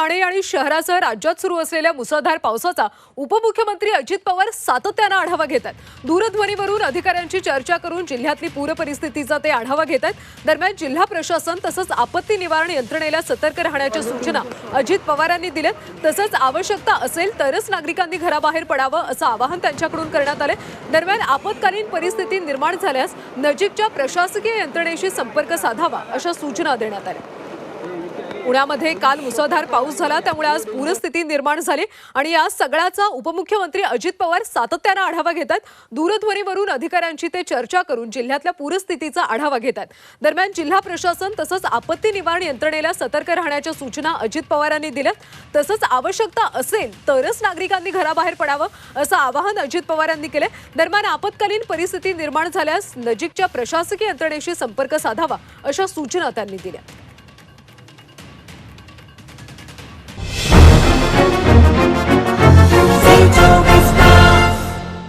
ठाणे आणि शहरासह राज्यात सुरू असलेल्या मुसळधार पावसाचा उपमुख्यमंत्री अजित पवार सातत्यानं आढावा घेत आहेत. दूरध्वनीवरून अधिकाऱ्यांची चर्चा करून जिल्ह्यातली पूर परिस्थितीचा ते आढावा घेत आहेत. दरम्यान जिल्हा प्रशासन तसंच आपत्ती निवारण यंत्रणेला सतर्क राहण्याच्या सूचना अजित पवारांनी दिल्यात. तसंच आवश्यकता असेल तरच नागरिकांनी घराबाहेर पडावं असं आवाहन त्यांच्याकडून करण्यात आले दरम्यान आपत्कालीन परिस्थिती निर्माण झाल्यास नजीकच्या प्रशासकीय यंत्रणेशी संपर्क साधावा अशा सूचना देण्यात आल्या. पुण्यामध्ये काल मुसळधार पाऊस झाला. त्यामुळे आज पूरस्थिती निर्माण झाली. आणि या सगळ्याचा उपमुख्यमंत्री अजित पवार सातत्यानं आढावा घेतात. दूरध्वनीवरून अधिकाऱ्यांची ते चर्चा करून जिल्ह्यातल्या पूरस्थितीचा आढावा घेतात. दरम्यान जिल्हा प्रशासन तसंच आपत्ती निवारण यंत्रणेला सतर्क राहण्याच्या सूचना अजित पवारांनी दिल्यात. तसंच आवश्यकता असेल तरच नागरिकांनी घराबाहेर पडावं असं आवाहन अजित पवारांनी केलं दरम्यान आपत्कालीन परिस्थिती निर्माण झाल्यास नजीकच्या प्रशासकीय यंत्रणेशी संपर्क साधावा अशा सूचना त्यांनी दिल्या.